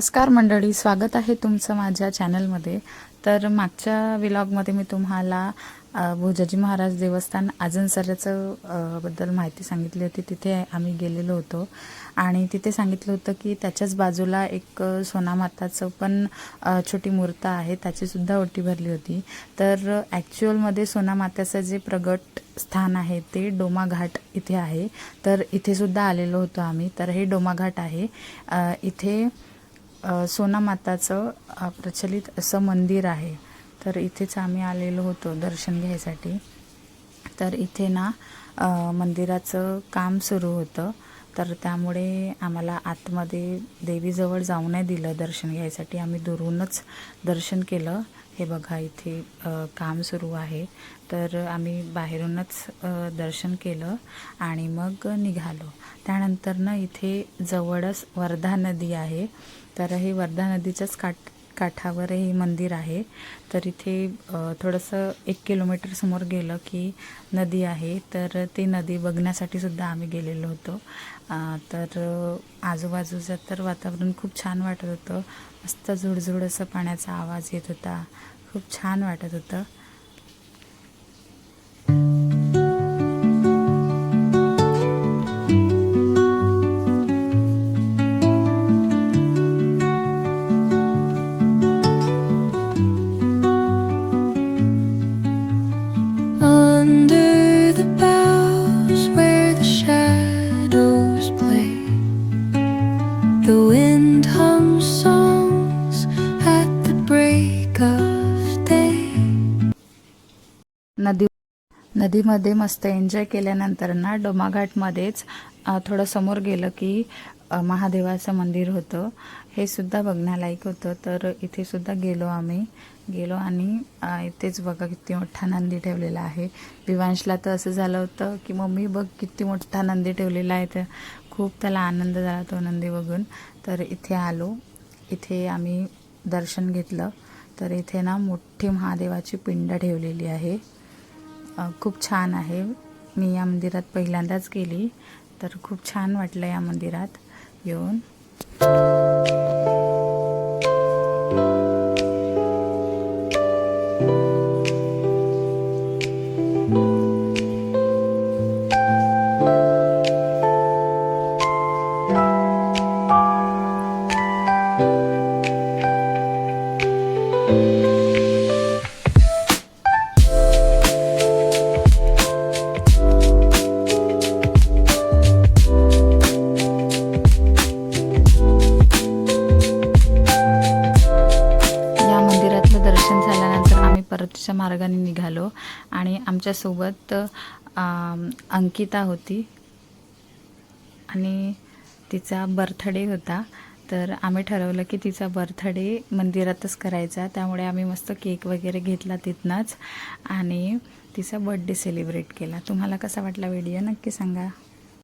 नमस्कार मंडळी स्वागत आहे तुमचं माझ्या चॅनलमध्ये. तर मागच्या विलॉगमध्ये मी तुम्हाला भोजाजी महाराज देवस्थान आजनसऱ्याचं बद्दल माहिती सांगितली होती. तिथे आम्ही गेलेलो होतो आणि तिथे सांगितलं होतं की त्याच्याच बाजूला एक सोनामाताचं पण छोटी मूर्त आहे. त्याचीसुद्धा ओटी भरली होती. तर ॲक्च्युअलमध्ये सोनामात्याचं जे प्रगट स्थान आहे ते डोमाघाट इथे आहे. तर इथेसुद्धा आलेलो होतो आम्ही. तर हे डोमाघाट आहे. इथे सोनामाताचं प्रचलित असं मंदिर आहे. तर इथेच आम्ही आलेलो होतो दर्शन घ्यायसाठी. तर इथे ना मंदिराचं काम सुरू होतं. तर त्यामुळे आम्हाला आतमध्ये देवीजवळ जाऊ नाही दिलं दर्शन घ्यायसाठी. आम्ही दुरूनच दर्शन केलं. हे बघा इथे काम सुरू आहे. तर आम्ही बाहेरूनच दर्शन केलं आणि मग निघालो. त्यानंतर ना इथे जवळच वर्धा नदी आहे. तर हे वर्धा नदीच्याच काठ काठावर हे मंदिर आहे. तर इथे थोडंसं एक किलोमीटर समोर गेलं की नदी आहे. तर ती नदी बघण्यासाठी सुद्धा आम्ही गेलेलो होतो. तर आजूबाजूचं तर वातावरण खूप छान वाटत होतं. मस्त झुडझुड असं पाण्याचा आवाज येत होता. खूप छान वाटत होतं. The wind hums songs at the break of day. नदी नदीमध्ये मस्त एन्जॉय केल्यानंतर ना डोमाघाटमध्येच थोडं समोर गेलं की महादेवाचं मंदिर होतं. हे सुद्धा बघण्यालायक होतं. तर इथे सुद्धा गेलो आम्ही. गेलो आणि इथेच बघा किती मोठा नंदी ठेवलेला आहे. विवांशला तर असं झालं होतं की मम्मी बघ किती मोठा नंदी ठेवलेला आहे तर खूप त्याला आनंद झाला तो नंदी बघून. तर इथे आलो. इथे आम्ही दर्शन घेतलं. तर इथे ना मोठी महादेवाची पिंड ठेवलेली आहे. खूप छान आहे. मी या मंदिरात पहिल्यांदाच गेली. तर खूप छान वाटलं या मंदिरात येऊन. आम्ही मार्गाने निघालो आणि आमच्यासोबत अंकिता होती. आणि तिचा बर्थडे होता. तर आम्ही ठरवलं की तिचा बर्थडे मंदिरातच करायचा. त्यामुळे आम्ही मस्त केक वगैरे घेतला तिथनंच. आणि तिचा बर्थडे सेलिब्रेट केला. तुम्हाला कसा वाटला व्हिडिओ नक्की सांगा.